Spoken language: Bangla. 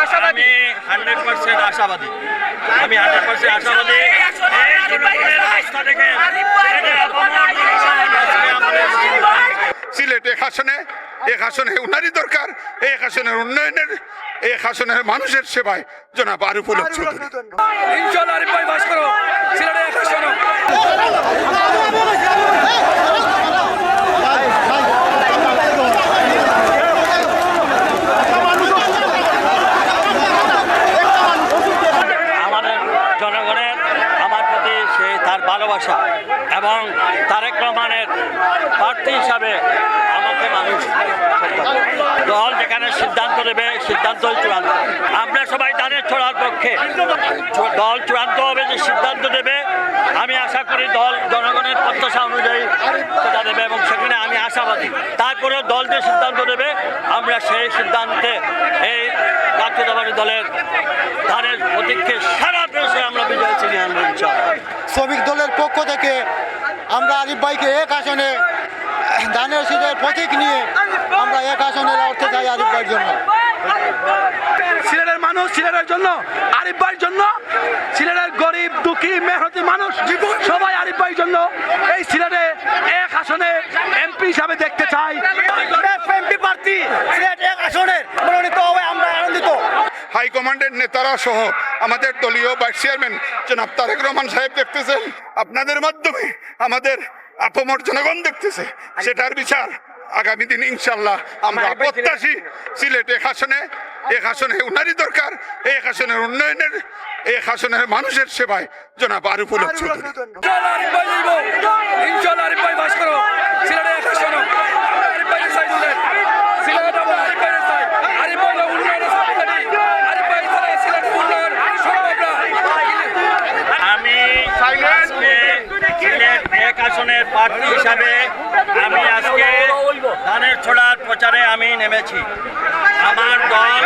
হান্ড্রেড পার্সেন্ট আশাবাদী। আমি হান্ড্রেড পার্সেন্ট আশাবাদী। সিলেট এক আসনে এক আসনে উনারই দরকার এক আসনের উন্নয়নের এক আসনের মানুষের সেবায় জনাব আরুফুল চৌধুরী ইনশাল্লাহ আরিফ ভাই বাস করো সিলেটে এক আসন আমাদের জনগণের আমার প্রতি সে তার ভালোবাসা এবং তারেক রহমানের প্রার্থী হিসাবে আমাকে মানুষ দল যেখানে সিদ্ধান্ত নেবে সিদ্ধান্ত চূড়ান্ত। আমরা সবাই ধানের ছড়ার পক্ষে। দল চূড়ান্ত হবে যে সিদ্ধান্ত দেবে। আমি আশা করি দল, জনগণের প্রত্যাশা অনুযায়ী সেটা দেবে এবং সেখানে আমি আশাবাদী। তারপরে দল যে সিদ্ধান্ত দেবে, আমরা সেই সিদ্ধান্তে এই জাতীয়তাবাদী দলের ধানের প্রতীককে সারা দেশে আমরা বিজয় ছিনিয়ে আনব। শ্রমিক দলের পক্ষ থেকে আমরা আরিফ ভাইকে এক আসনে ধানের শীতের প্রতীক নিয়ে আমরা এক আসনে লড়তে চাই আরিফ ভাইয়ের জন্য। সিলেটের মানুষ সিলেটের জন্য আরিফ ভাইয়ের জন্য সিলেটের গরিব দুঃখী মেহনতি মানুষ সবাই আরিফ ভাইয়ের জন্য এই সিলেটে এক আসনে এমপি হিসাবে দেখতে চাই। এমপি প্রার্থী সিলেট এক আসনের মনোনীত হবে আমরা আনন্দিত। হাইকমান্ডের নেতারা সহ আমাদের দলীয় ভাইস চেয়ারম্যান জনাব তারেক রহমান সাহেব দেখতেছেন। আপনাদের মাধ্যমে আমাদের আপমর জনগণ দেখতেছে। সেটার বিচার আগামী দিন ইনশাল্লাহ আমরা প্রত্যাশী সিলেট এক আসনে এক আসনে উনারই দরকার এক আসনের উন্নয়নের এক আসনের মানুষের সেবায় জনাব আরিফুল ইনশাল্লাহ সিলেটে এক আসন আরিফ ভাই চাই সিলেট সিলেট আমরা আরিফ ভাই চাই আরিফ ভাই উন্নয়ন আরিফ ভাই ছাড়া সিলেট উন্নয়ন সম্ভব না আমি আজকে সিলেট এক আসনের প্রার্থী হিসাবে আমি আজকে ধানের ছোড়ার প্রচারে আমি নেমেছি। আমার দল